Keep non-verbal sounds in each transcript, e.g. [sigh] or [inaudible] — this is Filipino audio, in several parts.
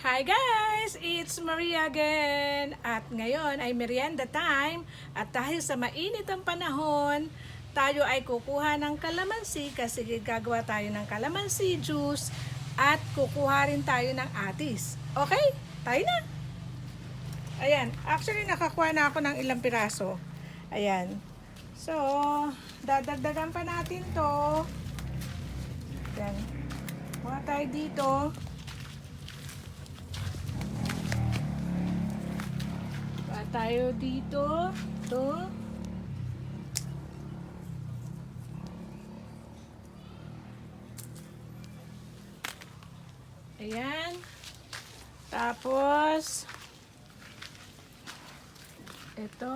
Hi guys! It's Maria again! At ngayon ay merienda time at dahil sa mainit ang panahon, tayo ay kukuha ng kalamansi kasi gagawa tayo ng kalamansi juice at kukuha rin tayo ng atis. Okay? Tayo na! Ayan, actually nakakuha na ako ng ilang piraso. Ayan. So, dadagdagan pa natin to. Ayan. Kuha tayo dito. Tayo dito. To. Ayan. Tapos, ito.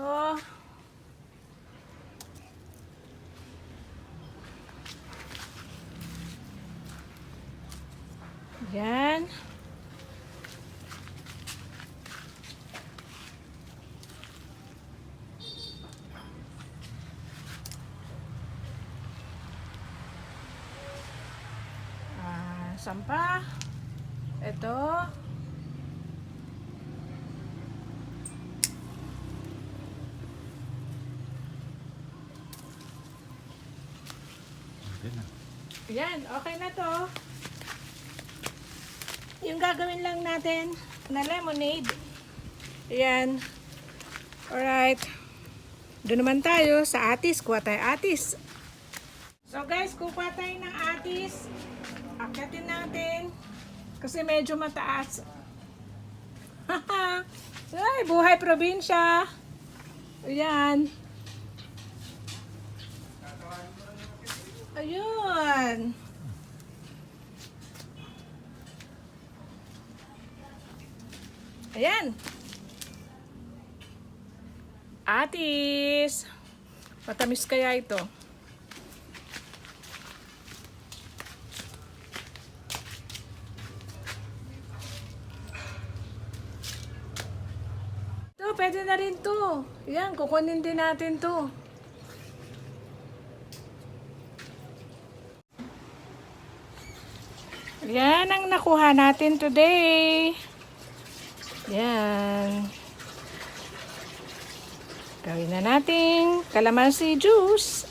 Yan. Ah, sampa. Ito. Yan, okay na to. Yung gagawin lang natin na lemonade. Yan. Alright. Doon naman tayo sa atis. Kuha tayo atis. So guys, kuha tayo ng atis. Akyatin natin. Kasi medyo mataas. [laughs] Ay, buhay probinsya. Ayan. Ayun. Ayan. Atis. Matamis kaya ito. pwede na rin to. Yan, kukunin din natin to. Yan ang nakuha natin today. Yan. Gawin na natin calamansi juice.